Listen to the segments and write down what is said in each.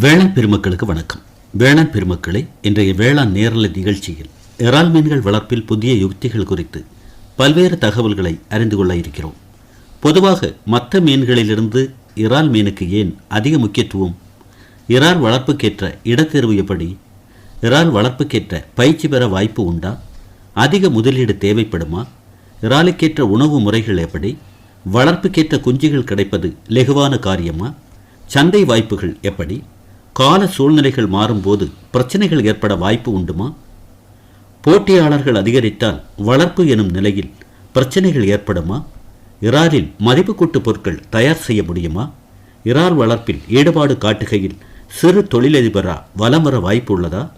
வேளாண் பெருமக்களுக்கு வணக்கம். வேளாண் பெருமக்களை இன்றைய வேளாண் நேரலை நிகழ்ச்சியில் இறால் மீன்கள் வளர்ப்பில் புதிய யுக்திகள் குறித்து பல்வேறு தகவல்களை அறிந்து கொள்ள இருக்கிறோம். பொதுவாக மற்ற மீன்களிலிருந்து இறால் மீனுக்கு ஏன் அதிக முக்கியத்துவம்? இறால் வளர்ப்புக்கேற்ற இடத்தேர்வு எப்படி? இறால் வளர்ப்புக்கேற்ற பயிற்சி பெற வாய்ப்பு உண்டா? அதிக முதலீடு தேவைப்படுமா? இறாலுக்கேற்ற உணவு முறைகள் எப்படி? வளர்ப்புக்கேற்ற குஞ்சுகள் கிடைப்பது லெகுவான காரியமா? சந்தை வாய்ப்புகள் எப்படி? கால சூழ்நிலைகள் மாறும்போது பிரச்சனைகள் ஏற்பட வாய்ப்பு உண்டுமா? போட்டியாளர்கள் அதிகரித்தால் வளர்ப்பு எனும் நிலையில் பிரச்சனைகள் ஏற்படுமா? இறாலில் மதிப்பு கூட்டு பொருட்கள் தயார் செய்ய முடியுமா? இறால் வளர்ப்பில் ஈடுபாடு காட்டுகையில் சிறு தொழிலதிபரா வலம் வர வாய்ப்பு உள்ளதா?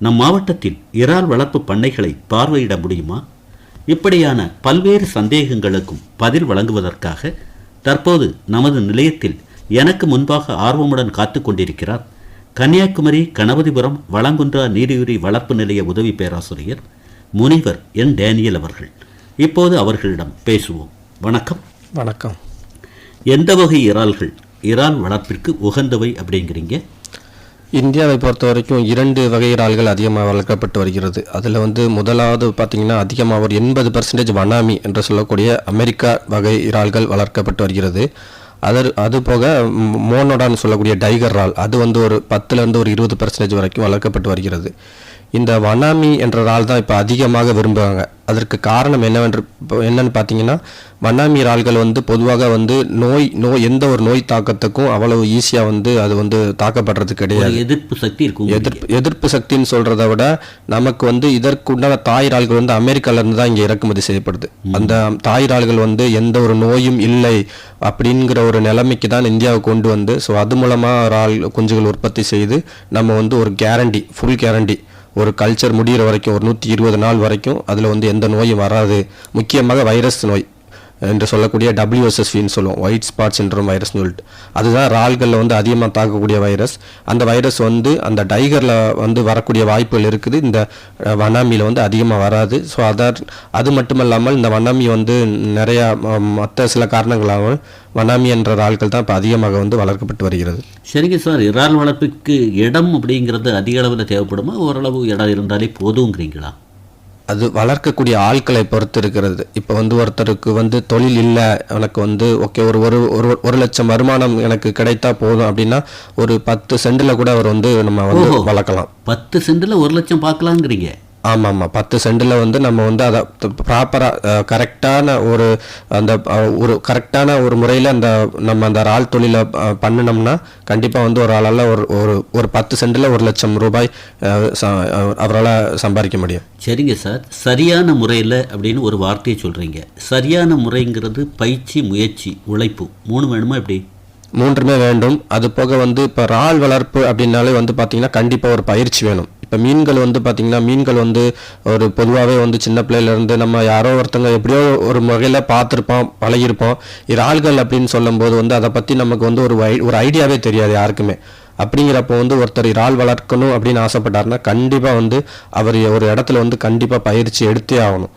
நம் மாவட்டத்தில் இறால் வளர்ப்பு பண்ணைகளை பார்வையிட முடியுமா? இப்படியான பல்வேறு சந்தேகங்களுக்கும் பதில் வழங்குவதற்காக தற்போது நமது நிலையத்தில் எனக்கு முன்பாக ஆர்வமுடன் காத்து கொண்டிருக்கிறார் கன்னியாகுமரி கணபதிபுரம் வளங்குன்றா நீரியுரி வளர்ப்பு நிலைய உதவி பேராசிரியர் முனிவர் என். டேனியல் அவர்கள். இப்போது அவர்களிடம் பேசுவோம். வணக்கம். வணக்கம். எந்த வகை இறால்கள்? இறால் வளர்ப்பிற்கு உகந்தவை அப்படிங்கிறீங்க? இந்தியாவை பொறுத்த வரைக்கும் இரண்டு வகை இறால்கள் அதிகமாக வளர்க்கப்பட்டு வருகிறது. அதில் வந்து முதலாவது பார்த்தீங்கன்னா அதிகமாக ஒரு எண்பது பர்சன்டேஜ் வனாமி என்று சொல்லக்கூடிய அமெரிக்கா வகை இறால்கள் வளர்க்கப்பட்டு வருகிறது. அதர் அது போக மோனோடான்னு சொல்லக்கூடிய டைகர் ரால் அது வந்து ஒரு பத்துலேருந்து ஒரு இருபது பர்சன்டேஜ் வரைக்கும் வளர்க்கப்பட்டு வருகிறது. இந்த வனாமி என்ற இறால் தான் இப்போ அதிகமாக விரும்புகிறாங்க அதற்கு காரணம் என்னவென்று என்னன்னு பார்த்தீங்கன்னா வனாமி இறால்கள் வந்து பொதுவாக வந்து நோய் நோய் எந்த ஒரு நோய் தாக்கத்துக்கும் அவ்வளவு ஈஸியாக வந்து அது வந்து தாக்கப்படுறது கிடையாது. எதிர்ப்பு சக்தி இருக்கும் எதிர்ப்பு எதிர்ப்பு சக்தின்னு சொல்றதை விட நமக்கு வந்து இதற்குண்டான தாய் இறால்கள் வந்து அமெரிக்கால இருந்து தான் இங்க இறக்குமதி செய்யப்படுது. அந்த தாய் இறால்கள் வந்து எந்த ஒரு நோயும் இல்லை அப்படிங்கிற ஒரு நிலைமைக்கு தான் இந்தியாவை கொண்டு வந்து ஸோ அது மூலமா இறால் குஞ்சுகள் உற்பத்தி செய்து நம்ம வந்து ஒரு கேரண்டி ஃபுல் கேரண்டி ஒரு கல்ச்சர் முடிகிற வரைக்கும் ஒரு நூற்றி இருபது நாள் வரைக்கும் அதில் வந்து எந்த நோயும் வராது. முக்கியமாக வைரஸ் நோய். என்று சொல்லக்கூடிய டபிள்யூஎஸ்எஸ்வின்னு சொல்லுவோம். ஒயிட் ஸ்பாட் சின்ரோம் வைரஸ்னு சொல்லிட்டு. அதுதான் இறால்களில் வந்து அதிகமாக தாக்கக்கூடிய வைரஸ் அந்த வைரஸ் வந்து அந்த டைகரில் வந்து வரக்கூடிய வாய்ப்புகள் இருக்குது. இந்த வனாமியில் வந்து அதிகமாக வராது. ஸோ அதர் அது மட்டும் இல்லாமல் இந்த வனாமி வந்து நிறையா மற்ற சில காரணங்களாகவும் வனாமி என்ற இறால்கள் தான் இப்போ அதிகமாக வந்து வளர்க்கப்பட்டு வருகிறது. சரிங்க சார். இறால் வளர்ப்புக்கு இடம் அப்படிங்கிறது அதிக அளவில் தேவைப்படுமா? ஓரளவு இடம் இருந்தாலே போதுங்கிறீங்களா? அது வளர்க்கக்கூடிய ஆட்களை பொறுத்து இருக்கிறது. இப்போ வந்து ஒருத்தருக்கு வந்து தொழில் இல்லை எனக்கு வந்து ஓகே ஒரு ஒரு ஒரு ஒரு லட்சம் வருமானம் எனக்கு கிடைத்தா போதும் அப்படின்னா ஒரு பத்து சென்டில் கூட அவர் வந்து நம்ம வந்து. வளர்க்கலாம். பத்து சென்டில் ஒரு லட்சம் பார்க்கலாங்கிறீங்க? ஆமாம் ஆமாம் பத்து சென்டில் வந்து நம்ம வந்து அதை ப்ராப்பராக கரெக்டான ஒரு அந்த ஒரு கரெக்டான ஒரு முறையில் அந்த நம்ம அந்த ஆள் தொழிலை பண்ணினோம்னா கண்டிப்பாக வந்து ஒரு ஆளால் ஒரு ஒரு ஒரு பத்து சென்டில் ஒரு லட்சம் ரூபாய் அவரால் சம்பாதிக்க முடியும். சரிங்க சார். சரியான முறையில் அப்படின்னு ஒரு வார்த்தையை சொல்கிறீங்க சரியான முறைங்கிறது பயிற்சி முயற்சி உழைப்பு. மூணு வேணுமா எப்படி? மூன்றுமே வேண்டும். அது போக வந்து இப்போ இறால் வளர்ப்பு அப்படின்னாலே வந்து பார்த்தீங்கன்னா கண்டிப்பாக ஒரு பயிற்சி வேணும். இப்போ மீன்கள் வந்து பார்த்தீங்கன்னா மீன்கள் வந்து ஒரு பொதுவாகவே வந்து சின்ன பிள்ளையிலேருந்து நம்ம யாரோ ஒருத்தங்க எப்படியோ ஒரு வகையில் பார்த்துருப்போம் பழகிருப்போம் இறால்கள் அப்படின்னு சொல்லும்போது வந்து அதை பற்றி நமக்கு வந்து ஒரு ஐ- ஒரு ஐடியாவே தெரியாது யாருக்குமே. அப்படிங்கிறப்போ வந்து ஒருத்தர் இறால் வளர்க்கணும் அப்படின்னு ஆசைப்பட்டாருன்னா கண்டிப்பாக வந்து அவர் ஒரு இடத்துல வந்து கண்டிப்பாக பயிற்சி எடுத்தே ஆகணும்.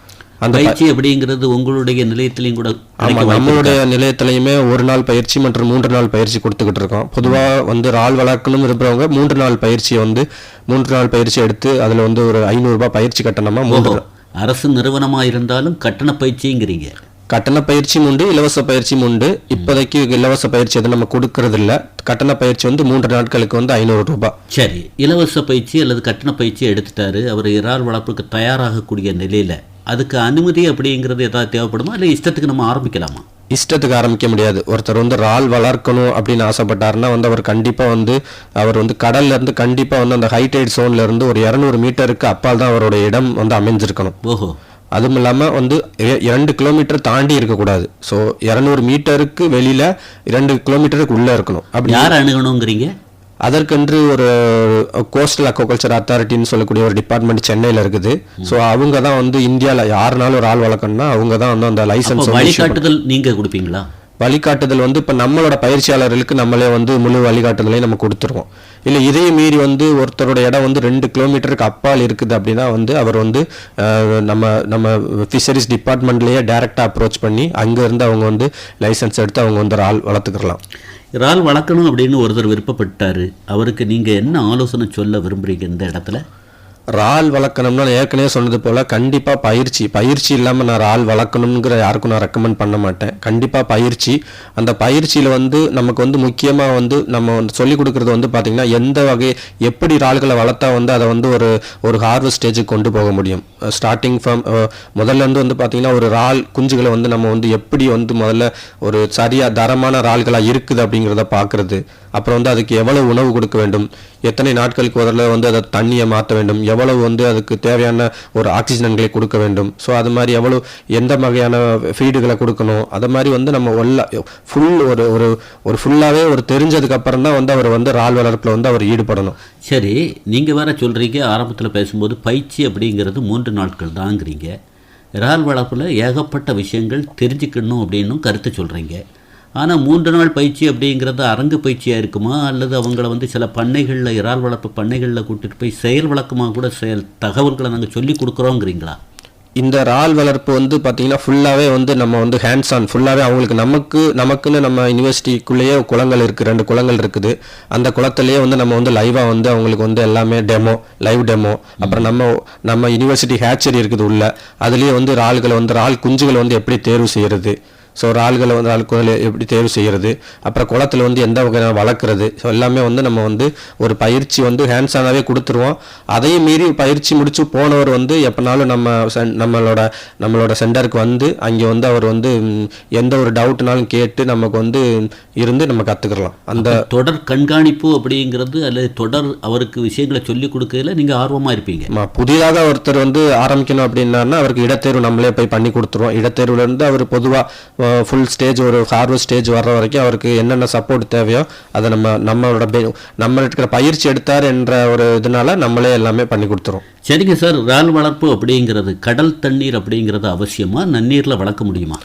அந்த பயிற்சி அப்படிங்கிறது உங்களுடைய நிலையத்திலையும் கூட ஆமா கிடைக்க வாய்ப்பு நம்மளுடைய நிலையத்திலையுமே ஒரு நாள் பயிற்சி மற்றும் மூன்று நாள் பயிற்சி கொடுத்துக்கிட்டு இருக்கோம். பொதுவா வந்து இறால் வளர்க்கணும் இருக்கிறவங்க மூன்று நாள் பயிற்சியை வந்து மூன்று நாள் பயிற்சி எடுத்து அதுல வந்து ஒரு ஐநூறு ரூபாய் பயிற்சி கட்டணமா மூன்று அரசு நிறுவனமாக இருந்தாலும் கட்டண பயிற்சிங்கிறீங்க. கட்டண பயிற்சியும் உண்டு இலவச பயிற்சியும் உண்டு. இப்போதைக்கு இலவச பயிற்சி எதுவும் நம்ம கொடுக்கறது இல்ல கட்டண பயிற்சி வந்து மூன்று நாட்களுக்கு வந்து ஐநூறு ரூபாய். சரி இலவச பயிற்சி அல்லது கட்டண பயிற்சி எடுத்துட்டாரு. அவர் இறால் வளர்ப்புக்கு தயாராகக்கூடிய நிலையில் அதுக்கு அனுமதி அப்படிங்கிறது ஏதாவது தேவைப்படுமா? இல்லை இஷ்டத்துக்கு நம்ம ஆரம்பிக்கலாமா? இஷ்டத்துக்கு ஆரம்பிக்க முடியாது. ஒருத்தர் வந்து இறால் வளர்க்கணும் அப்படின்னு ஆசைப்பட்டாருன்னா வந்து அவர் கண்டிப்பா வந்து அவர் வந்து கடல்ல இருந்து கண்டிப்பா வந்து அந்த ஹைடைட் ஜோன்ல இருந்து ஒரு இரநூறு மீட்டருக்கு அப்பால் தான் அவரோட இடம் வந்து அமைஞ்சிருக்கணும். ஓஹோ. அதுவும் இல்லாமல் வந்து இர- இரண்டு கிலோமீட்டர் தாண்டி இருக்கக்கூடாது. ஸோ இரநூறு மீட்டருக்கு வெளியில இரண்டு கிலோமீட்டருக்கு உள்ள இருக்கணும். அப்படி யார் அணுகணுங்கிறீங்க? அதற்கென்று ஒரு கோஸ்டல் அக்வாகல்ச்சர் அத்தாரிட்டின்னு சொல்லக்கூடிய ஒரு டிபார்ட்மெண்ட் சென்னையில் இருக்குது. ஸோ அவங்க தான் வந்து இந்தியாவில் யாருனாலும் ஒரு ஆள் வளர்க்கணும்னா அவங்க தான் வந்து அந்த லைசன்ஸ் வழிகாட்டுதல் நீங்கள் கொடுப்பீங்களா? வழிகாட்டுதல் வந்து இப்போ நம்மளோட பயிற்சியாளர்களுக்கு நம்மளே வந்து முழு வழிகாட்டுதலையும் நம்ம கொடுத்துருவோம். இல்லை இதை மீறி வந்து ஒருத்தரோட இடம் வந்து ரெண்டு கிலோமீட்டருக்கு அப்பால் இருக்குது அப்படின்னா வந்து அவர் வந்து அஹ், நம்ம நம்ம ஃபிஷரிஸ் டிபார்ட்மெண்ட்லேயே டைரெக்டாக அப்ரோச் பண்ணி அங்கேருந்து அவங்க வந்து லைசன்ஸ் எடுத்து அவங்க வந்து ஆள் வளர்த்துக்கலாம். இறால் வளர்க்கணும் அப்படின்னு ஒருத்தர் விருப்பப்பட்டாரு. அவருக்கு நீங்கள் என்ன ஆலோசனை சொல்ல விரும்புறீங்க இந்த இடத்துல? இறால் வளர்க்கணும்னா நான் ஏற்கனவே சொன்னது போல் கண்டிப்பாக பயிற்சி பயிற்சி இல்லாமல் நான் இறால் வளர்க்கணுங்கிற யாருக்கும் நான் ரெக்கமெண்ட் பண்ண மாட்டேன். கண்டிப்பாக பயிற்சி. அந்த பயிற்சியில் வந்து நமக்கு வந்து முக்கியமாக வந்து நம்ம வந்து சொல்லிக் கொடுக்குறது வந்து பார்த்திங்கன்னா எந்த வகை எப்படி இறால்களை வளர்த்தா வந்து அதை வந்து ஒரு ஒரு ஹார்வெஸ்ட் ஸ்டேஜுக்கு கொண்டு போக முடியும். ஸ்டார்டிங் ஃப்ரம் முதல்ல இருந்து வந்து பார்த்திங்கன்னா ஒரு இறால் குஞ்சுகளை வந்து நம்ம வந்து எப்படி வந்து முதல்ல ஒரு சரியாக தரமான இறால்களாக இருக்குது அப்படிங்கிறத பார்க்குறது அப்புறம் வந்து அதுக்கு எவ்வளவு உணவு கொடுக்க வேண்டும். எத்தனை நாட்களுக்கு முதல்ல வந்து அதை தண்ணியை மாற்ற வேண்டும்? எவ்வளவு வந்து அதுக்கு தேவையான ஒரு ஆக்சிஜன்களை கொடுக்க வேண்டும்? ஸோ அது மாதிரி எவ்வளவு எந்த வகையான ஃபீடுகளை கொடுக்கணும்? அது மாதிரி வந்து நம்ம ஒல்ல ஃபுல் ஒரு ஒரு ஒரு ஃபுல்லாகவே ஒரு தெரிஞ்சதுக்கு அப்புறம் தான் வந்து அவர் வந்து இறால் வளர்ப்பில் வந்து அவர் ஈடுபடணும். சரி நீங்கள் வேற சொல்கிறீங்க ஆரம்பத்தில் பேசும்போது பயிற்சி அப்படிங்கிறது மூன்று நாட்கள் தாங்கிறீங்க. இறால் வளர்ப்பில் ஏகப்பட்ட விஷயங்கள் தெரிஞ்சுக்கணும் அப்படின்னும் கருத்து சொல்கிறீங்க ஆனால் மூன்று நாள் பயிற்சி அப்படிங்கிறது அரங்கு பயிற்சியாக இருக்குமா? அல்லது அவங்கள வந்து சில பண்ணைகளில் இறால் வளர்ப்பு பண்ணைகளில் கூட்டிகிட்டு போய் செயல் வழக்கமாக கூட செயல் தகவல்களை நாங்கள் சொல்லி கொடுக்குறோங்கிறீங்களா? இந்த இறால் வளர்ப்பு வந்து பார்த்தீங்கன்னா ஃபுல்லாகவே வந்து நம்ம வந்து ஹேண்ட்ஸ் ஆன் ஃபுல்லாகவே அவங்களுக்கு நமக்கு நமக்குன்னு நம்ம யூனிவர்சிட்டிக்குள்ளேயே குளங்கள் இருக்குது ரெண்டு குளங்கள் இருக்குது. அந்த குளத்துலேயே வந்து நம்ம வந்து லைவாக வந்து அவங்களுக்கு வந்து எல்லாமே டெமோ லைவ் டெமோ அப்புறம் நம்ம நம்ம யூனிவர்சிட்டி ஹேச்சரி இருக்குது உள்ள. அதுலேயே வந்து இறால்களை வந்து இறால் குஞ்சுகளை வந்து எப்படி தேர்வு செய்கிறது ஸோ இறால்களை வந்து குழந்தை எப்படி தேர்வு செய்கிறது? அப்புறம் குளத்துல வந்து எந்த வகையான வளர்க்குறது? ஸோ எல்லாமே வந்து நம்ம வந்து ஒரு பயிற்சி வந்து ஹேண்ட்ஸ் ஆனாவே கொடுத்துருவோம். அதையும் மீறி பயிற்சி முடிச்சு போனவர் வந்து எப்போனாலும் நம்ம நம்மளோட நம்மளோட சென்டருக்கு வந்து அங்கே வந்து அவர் வந்து எந்த ஒரு டவுட்னாலும் கேட்டு நமக்கு வந்து இருந்து நம்ம கற்றுக்கலாம் அந்த தொடர் கண்காணிப்பு அப்படிங்கிறது அல்லது தொடர் அவருக்கு விஷயங்களை சொல்லி கொடுக்கறதுல நீங்கள் ஆர்வமாக இருப்பீங்க. புதிதாக ஒருத்தர் வந்து ஆரம்பிக்கணும் அப்படின்னாருன்னா அவருக்கு இடத்தேர்வு நம்மளே போய் பண்ணி கொடுத்துருவோம். இடத்தேர்வுல இருந்து அவர் பொதுவாக ஃபுல் ஸ்டேஜ் ஒரு ஹார்வெஸ்ட் ஸ்டேஜ் வர்ற வரைக்கும் அவருக்கு என்னென்ன சப்போர்ட் தேவையோ அதை நம்ம நம்மளோட பெ- நம்ம இருக்கிற பயிற்சி எடுத்தார் என்ற ஒரு இதனால நம்மளே எல்லாமே பண்ணி கொடுத்துரும். சரிங்க சார். இறால் வளர்ப்பு அப்படிங்கிறது கடல் தண்ணீர் அப்படிங்கிறது அவசியமா? நன்னீரில் வளர்க்க முடியுமா?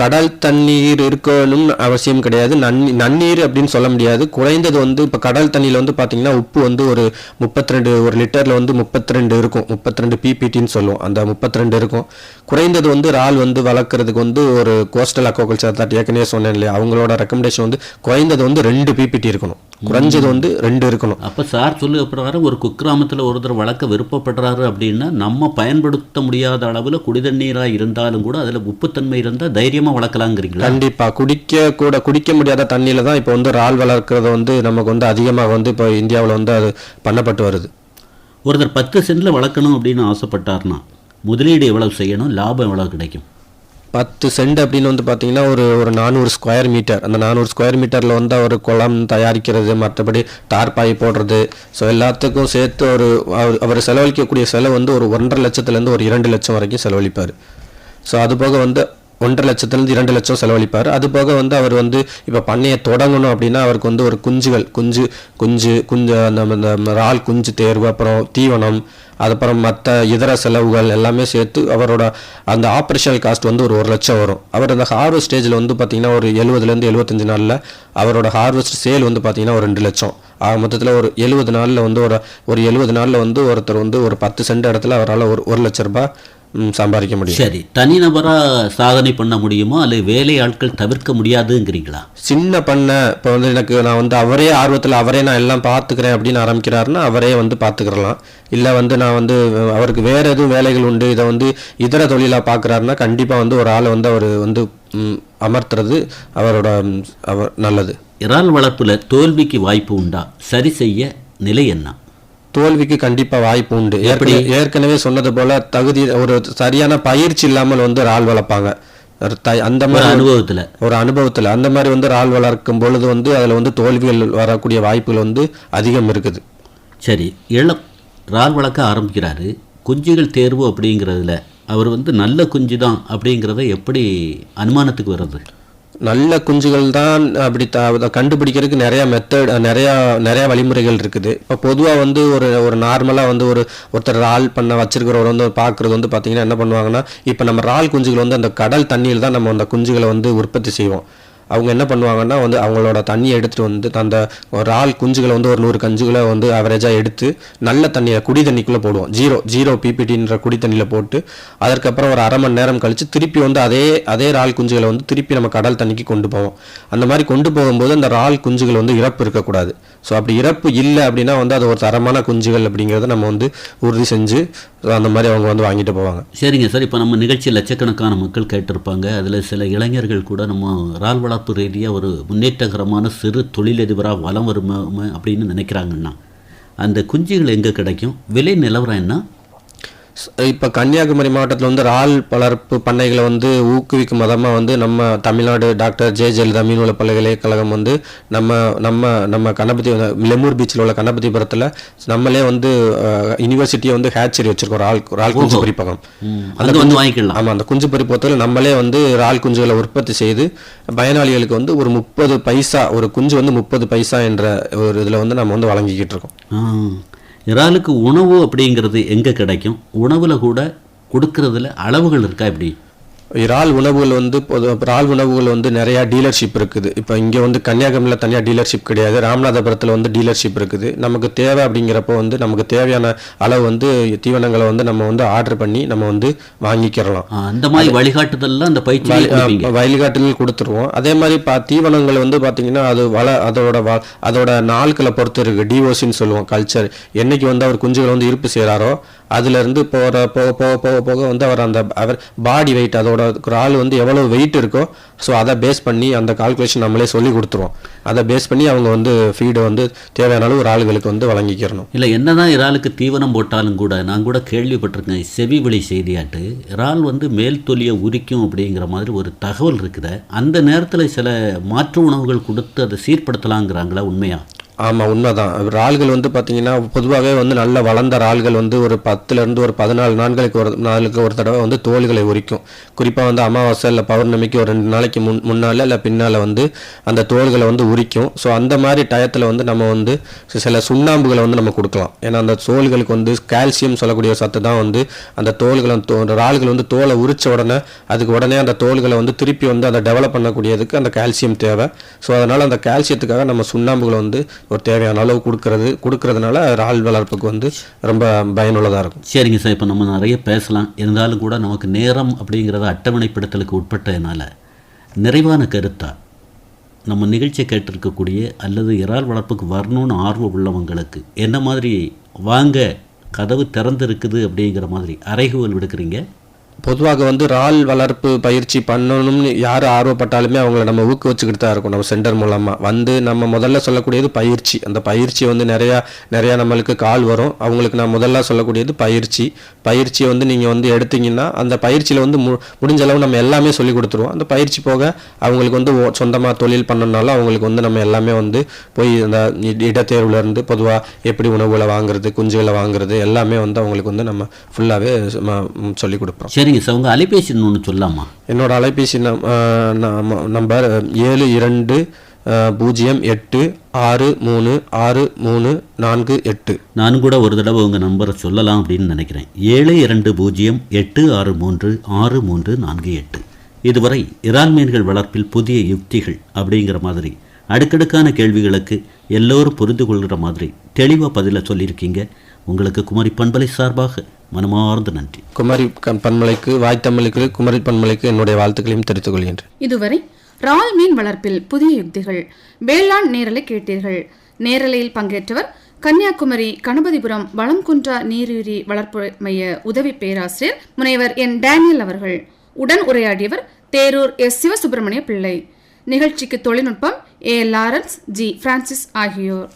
கடல் தண்ணீர் இருக்கணும்னு அவசியம் கிடையாது. நன் நன்னீர் அப்படின்னு சொல்ல முடியாது. குறைந்தது வந்து இப்போ கடல் தண்ணியில் வந்து பார்த்தீங்கன்னா உப்பு வந்து ஒரு முப்பத்தி ரெண்டு ஒரு லிட்டரில் வந்து முப்பத்தி ரெண்டு இருக்கும் முப்பத்தி ரெண்டு பிபிடின்னு சொல்லுவோம். அந்த முப்பத்தி ரெண்டு இருக்கும். குறைந்தது வந்து இறால் வந்து வளர்க்குறதுக்கு வந்து ஒரு கோஸ்டல் அக்வாகல்ச்சர் தாட் ஏற்கனவே சொன்னேன் இல்லையா? அவங்களோட ரெக்கமெண்டேஷன் வந்து குறைந்தது வந்து ரெண்டு பிபிடி இருக்கணும். குறைஞ்சது வந்து ரெண்டு இருக்கணும். அப்போ சார் சொல்லு பிரகாரம் ஒரு குக்கிராமத்தில் ஒருத்தர் வளர்க்க விருப்பப்படுறாரு அப்படின்னா நம்ம பயன்படுத்த முடியாத அளவில் குடிதண்ணீராக இருந்தாலும் கூட அதில் உப்புத்தன்மை இருந்தால் தைரியமாக வளர்க்கலாங்கிறீங்களா? கண்டிப்பா. குடிக்க கூட குடிக்க முடியாத தண்ணியில தான் இப்போ வந்து இறால் வளர்க்குறது வந்து நமக்கு வந்து அதிகமாக வந்து இப்போ இந்தியாவில் வந்து அது பண்ணப்பட்டு வருது. ஒருத்தர் பத்து சென்டில் வளர்க்கணும் அப்படின்னு ஆசைப்பட்டார்னா முதலீடு எவ்வளவு செய்யணும்? லாபம் எவ்வளவு கிடைக்கும்? பத்து சென்ட் அப்படின்னு வந்து பார்த்தீங்கன்னா ஒரு ஒரு நானூறு ஸ்கொயர் மீட்டர் அந்த நானூறு ஸ்கொயர் மீட்டரில் வந்து ஒரு குளம் தயாரிக்கிறது மற்றபடி டார்பாய் போடுறது. ஸோ எல்லாத்துக்கும் சேர்த்து ஒரு அவர் அவர் செலவழிக்கக்கூடிய செலவு வந்து ஒரு ஒன்றரை லட்சத்துலேருந்து ஒரு இரண்டு லட்சம் வரைக்கும் செலவழிப்பார். ஸோ அது போக வந்து ஒன்றரை லட்சத்துலேருந்து இரண்டு லட்சம் செலவழிப்பார். அது போக வந்து அவர் வந்து இப்போ பண்ணையை தொடங்கணும் அப்படின்னா அவருக்கு வந்து ஒரு குஞ்சுகள் குஞ்சு குஞ்சு குஞ்சு அந்த அந்த இறால் குஞ்சு தேர்வு அப்புறம் தீவனம் அதுக்கப்புறம் மற்ற இதர செலவுகள் எல்லாமே சேர்த்து அவரோட அந்த ஆப்ரேஷனல் காஸ்ட் வந்து ஒரு ஒரு லட்சம் வரும். அவர் அந்த ஹார்வெஸ்ட் ஸ்டேஜில் வந்து பார்த்திங்கன்னா ஒரு எழுபதுலேருந்து எழுபத்தஞ்சு நாளில் அவரோட ஹார்வெஸ்ட் சேல் வந்து பார்த்தீங்கன்னா ஒரு ரெண்டு லட்சம். ஆக மொத்தத்தில் ஒரு எழுபது நாளில் வந்து ஒரு ஒரு எழுபது நாளில் வந்து ஒருத்தர் வந்து ஒரு பத்து சென்ட் இடத்துல அவரால் ஒரு ஒரு லட்ச ரூபாய் சம்பாதிக்க முடியும். சரி தனிநபராக சாதனை பண்ண முடியுமா? அல்லது வேலை ஆட்கள் தவிர்க்க முடியாதுங்கிறீங்களா? சின்ன பண்ணை இப்போ வந்து எனக்கு நான் வந்து அவரே ஆர்வத்தில் அவரே நான் எல்லாம் பார்த்துக்கிறேன் அப்படின்னு ஆரம்பிக்கிறாருன்னா அவரே வந்து பார்த்துக்கிறலாம். இல்லை வந்து நான் வந்து அவருக்கு வேற எதுவும் வேலைகள் உண்டு இதை வந்து இதர தொழிலாக பார்க்குறாருன்னா கண்டிப்பாக வந்து ஒரு ஆளை வந்து அவர் வந்து அமர்த்துறது அவரோட அவர் நல்லது. இறால் வளர்ப்புல தோல்விக்கு வாய்ப்பு உண்டா? சரி செய்ய நிலை என்ன? தோல்விக்கு கண்டிப்பாக வாய்ப்பு உண்டு. ஏற்கனவே ஏற்கனவே சொன்னது போல தகுதி ஒரு சரியான பயிற்சி இல்லாமல் வந்து வளர்ப்பாங்க. ஒரு த- அந்த ஒரு மாதிரி அனுபவத்துல. ஒரு அனுபவத்தில். அந்த மாதிரி வந்து இறால் வளர்க்கும் பொழுது வந்து அதில் வந்து தோல்விகள் வரக்கூடிய வாய்ப்புகள் வந்து அதிகம் இருக்குது. சரி இளம் இறால் வளர்க்க ஆரம்பிக்கிறாரு. குஞ்சுகள் தேர்வு அப்படிங்கிறதுல அவர் வந்து நல்ல குஞ்சு தான் அப்படிங்கிறத எப்படி அனுமானத்துக்கு வர்றது? நல்ல குஞ்சுகள் தான் அப்படி த கண்டுபிடிக்கிறதுக்கு நிறையா மெத்தட் நிறையா நிறையா வழிமுறைகள் இருக்குது. இப்போ பொதுவாக வந்து ஒரு ஒரு நார்மலாக வந்து ஒரு ஒருத்தர் ரால் பண்ண வச்சிருக்கிறவர் வந்து பார்க்குறது வந்து பார்த்திங்கன்னா என்ன பண்ணுவாங்கன்னா இப்போ நம்ம ரால் குஞ்சுகள் வந்து அந்த கடல் தண்ணியில் தான் நம்ம அந்த குஞ்சுகளை வந்து உற்பத்தி செய்வோம். அவங்க என்ன பண்ணுவாங்கன்னா வந்து அவங்களோட தண்ணியை எடுத்துகிட்டு வந்து அந்த ஒரு ஆள் குஞ்சுகளை வந்து ஒரு நூறு கஞ்சுகளை வந்து ஆவரேஜாக எடுத்து நல்ல தண்ணியை குடி தண்ணிக்குள்ளே போடுவோம். ஜீரோ ஜீரோ பிபிடின்ற குடி தண்ணியில் போட்டு அதற்கப்புறம் ஒரு அரை மணி நேரம் கழித்து திருப்பி வந்து அதே அதே இறால் குஞ்சுகளை வந்து திருப்பி நம்ம கடல் தண்ணிக்கு கொண்டு போவோம். அந்த மாதிரி கொண்டு போகும்போது அந்த இறால் குஞ்சுகள் வந்து இறப்பு இருக்கக்கூடாது. ஸோ அப்படி இறப்பு இல்லை அப்படின்னா வந்து அது ஒரு தரமான குஞ்சுகள் அப்படிங்கிறத நம்ம வந்து உறுதி செஞ்சு அந்த மாதிரி அவங்க வந்து வாங்கிட்டு போவாங்க. சரிங்க சார். இப்போ நம்ம நிகழ்ச்சி லட்சக்கணக்கான மக்கள் கேட்டிருப்பாங்க. அதில் சில இளைஞர்கள் கூட நம்ம ரால் வளர்ப்பு ரீதியாக ஒரு முன்னேற்றகரமான சிறு தொழிலதிபராக வலம் வருமா அப்படின்னு நினைக்கிறாங்கன்னா அந்த குஞ்சுகள் எங்கே கிடைக்கும்? விலை நிலவரம் என்ன? இப்போ கன்னியாகுமரி மாவட்டத்தில் வந்து இறால் வளர்ப்பு பண்ணைகளை வந்து ஊக்குவிக்கும் விதமாக வந்து நம்ம தமிழ்நாடு டாக்டர் ஜே ஜெயலலிதா மீன்வள பல்கலைக்கழகம் வந்து நம்ம நம்ம நம்ம கணபதி லெமூர் பீச்சில் உள்ள கணபதிபுரத்தில் நம்மளே வந்து யூனிவர்சிட்டியை வந்து ஹேச்சரி வச்சிருக்கோம் இறால் இறால் குஞ்சு பொறிப்பகம். அங்கே வந்து வாங்கிக்கலாம். ஆமாம் அந்த குஞ்சு பொறிப்பகத்தில் நம்மளே வந்து இறால் குஞ்சுகளை உற்பத்தி செய்து பயனாளிகளுக்கு வந்து ஒரு முப்பது பைசா ஒரு குஞ்சு வந்து முப்பது பைசா என்ற ஒரு இதில் வந்து நம்ம வந்து வழங்கிக்கிட்டு இருக்கோம். இறாலுக்கு உணவு அப்படிங்கிறது எங்கே கிடைக்கும்? உணவில் கூட கொடுக்கறதுல அளவுகள் இருக்கா எப்படி? இறால் உணவுகள் வந்து இறால் உணவுகள் வந்து நிறையா டீலர்ஷிப் இருக்குது. இப்போ இங்கே வந்து கன்னியாகுமரியில் தனியாக டீலர்ஷிப் கிடையாது. ராமநாதபுரத்தில் வந்து டீலர்ஷிப் இருக்குது. நமக்கு தேவை அப்படிங்கிறப்போ வந்து நமக்கு தேவையான அளவு வந்து தீவனங்களை வந்து நம்ம வந்து ஆர்டர் பண்ணி நம்ம வந்து வாங்கிக்கிறலாம். அந்த மாதிரி வழிகாட்டுதல்லாம் அந்த பயிற்சி வயல்காட்டில் கொடுத்துருவோம். அதே மாதிரி பா தீவனங்கள் வந்து பார்த்தீங்கன்னா அது வள அதோட வ- அதோட நாட்களை பொறுத்து இருக்கு. டிஓசின்னு சொல்லுவோம் கல்ச்சர் என்னைக்கு வந்து அவர் குஞ்சுகளை வந்து இருப்பு செய்கிறாரோ அதுலேருந்து போகிற போக போக போக போக வந்து அவர் அந்த அவர் பாடி வெயிட் அதோட நம்மளோட ஆள் வந்து எவ்வளோ வெயிட் இருக்கோ ஸோ அதை பேஸ் பண்ணி அந்த கால்குலேஷன் நம்மளே சொல்லி கொடுத்துருவோம். அதை பேஸ் பண்ணி அவங்க வந்து ஃபீடை வந்து தேவையான அளவு ஒரு வந்து வழங்கிக்கிறணும். இல்லை என்ன தான் இறாலுக்கு தீவனம் போட்டாலும் கூட நான் கூட கேள்விப்பட்டிருக்கேன் செவி வழி செய்தியாட்டு இறால் வந்து மேல் தொலியை உரிக்கும் அப்படிங்கிற மாதிரி ஒரு தகவல் இருக்குது அந்த நேரத்தில் சில மாற்று உணவுகள் கொடுத்து அதை சீர்படுத்தலாங்கிறாங்களா உண்மையா? ஆமாம் உண்மைதான். இறால்கள் வந்து பார்த்திங்கன்னா பொதுவாகவே வந்து நல்ல வளர்ந்த இறால்கள் வந்து ஒரு பத்துலேருந்து ஒரு பதினாலு நாட்களுக்கு ஒரு நாளுக்கு ஒரு தடவை வந்து தோல்களை உரிக்கும். குறிப்பாக வந்து அமாவாசை இல்லை பௌர்ணமிக்கு ஒரு ரெண்டு நாளைக்கு முன் முன்னால் இல்லை பின்னால் வந்து அந்த தோல்களை வந்து உரிக்கும். ஸோ அந்த மாதிரி டயத்தில் வந்து நம்ம வந்து சில சுண்ணாம்புகளை வந்து நம்ம கொடுக்கலாம். ஏன்னா அந்த தோல்களுக்கு வந்து கால்சியம் சொல்லக்கூடிய சத்து தான் வந்து அந்த தோல்களை தோ- இறால்கள் வந்து தோலை உரித்த உடனே அதுக்கு உடனே அந்த தோல்களை வந்து திருப்பி வந்து அதை டெவலப் பண்ணக்கூடியதுக்கு அந்த கால்சியம் தேவை. ஸோ அதனால் அந்த கால்சியத்துக்காக நம்ம சுண்ணாம்புகளை வந்து ஒரு தேவையான அளவு கொடுக்கறது கொடுக்கறதுனால இறால் வளர்ப்புக்கு வந்து ரொம்ப பயனுள்ளதாக இருக்கும். சரிங்க சார் இப்போ நம்ம நிறைய பேசலாம். இருந்தாலும் கூட நமக்கு நேரம் அப்படிங்கிறத அட்டவணைப்படுத்தலுக்கு உட்பட்டதுனால நிறைவான கருத்தா நம்ம நிகழ்ச்சியை கேட்டிருக்கக்கூடிய அல்லது இறால் வளர்ப்புக்கு வரணும்னு ஆர்வம் உள்ளவங்களுக்கு என்ன மாதிரி வாங்க கதவு திறந்திருக்குது அப்படிங்கிற மாதிரி அறைகூவல் விடுக்கிறீங்க? பொதுவாக வந்து இறால் வளர்ப்பு பயிற்சி பண்ணணும்னு யார் ஆர்வப்பட்டாலுமே அவங்கள நம்ம ஊக்குவிச்சுக்கிட்டு தான் இருக்கும். நம்ம சென்டர் மூலமாக வந்து நம்ம முதல்ல சொல்லக்கூடியது பயிற்சி. அந்த பயிற்சி வந்து நிறையா நிறையா நம்மளுக்கு கால் வரும். அவங்களுக்கு நான் முதல்ல சொல்லக்கூடியது பயிற்சி. பயிற்சியை வந்து நீங்கள் வந்து எடுத்தீங்கன்னா அந்த பயிற்சியில் வந்து மு முடிஞ்ச அளவு நம்ம எல்லாமே சொல்லி கொடுத்துருவோம். அந்த பயிற்சி போக அவங்களுக்கு வந்து சொந்தமாக தொழில் பண்ணணுனாலும் அவங்களுக்கு வந்து நம்ம எல்லாமே வந்து போய் அந்த இடத்தேர்வுலேருந்து பொதுவாக எப்படி உணவுகளை வாங்குறது குஞ்சுகளை வாங்குறது எல்லாமே வந்து அவங்களுக்கு வந்து நம்ம ஃபுல்லாகவே சொல்லி கொடுப்போம். சரிங்க சார் உங்கள் அலைபேசி ஒன்று சொல்லலாமா என்னோட அலைபேசி நம் நம்பர் ஏழு இரண்டு பூஜ்ஜியம் எட்டு ஆறு மூணு ஆறு மூணு நான்கு எட்டு. நானும் கூட ஒரு தடவை உங்கள் நம்பரை சொல்லலாம் அப்படின்னு நினைக்கிறேன். ஏழு இரண்டு பூஜ்ஜியம் எட்டு ஆறு மூன்று ஆறு மூன்று நான்கு எட்டு. இதுவரை இறால் மீன்கள் வளர்ப்பில் புதிய யுக்திகள் அப்படிங்கிற மாதிரி அடுக்கடுக்கான கேள்விகளுக்கு எல்லோரும் புரிந்து கொள்கிற மாதிரி தெளிவாக பதிலை சொல்லியிருக்கீங்க. உங்களுக்கு குமரி பண்பலை சார்பாக மனமார்ந்த நன்றி. குமரி பன்மலைக்கு வாய்த்தமிழுக்கு குமரி பன்மலைக்கு என்னுடைய வாழ்த்துக்களையும் தெரிவித்துக் கொள்கின்றேன். இதுவரை இறால் மீன் வளர்ப்பில் புதிய யுக்திகள் வேளாண் நேரலை கேட்டீர்கள். நேரலையில் பங்கேற்றவர் கன்னியாகுமரி கணபதிபுரம் வளம்குன்றா நீருயிரி வளர்ப்பு மைய உதவி பேராசிரியர் முனைவர் என் டேனியல் அவர்கள். உடன் உரையாடியவர் தேரூர் எஸ் சிவசுப்பிரமணிய பிள்ளை. நிகழ்ச்சிக்கு தொழில்நுட்பம் ஏ லாரன்ஸ் ஜி பிரான்சிஸ் ஆகியோர்.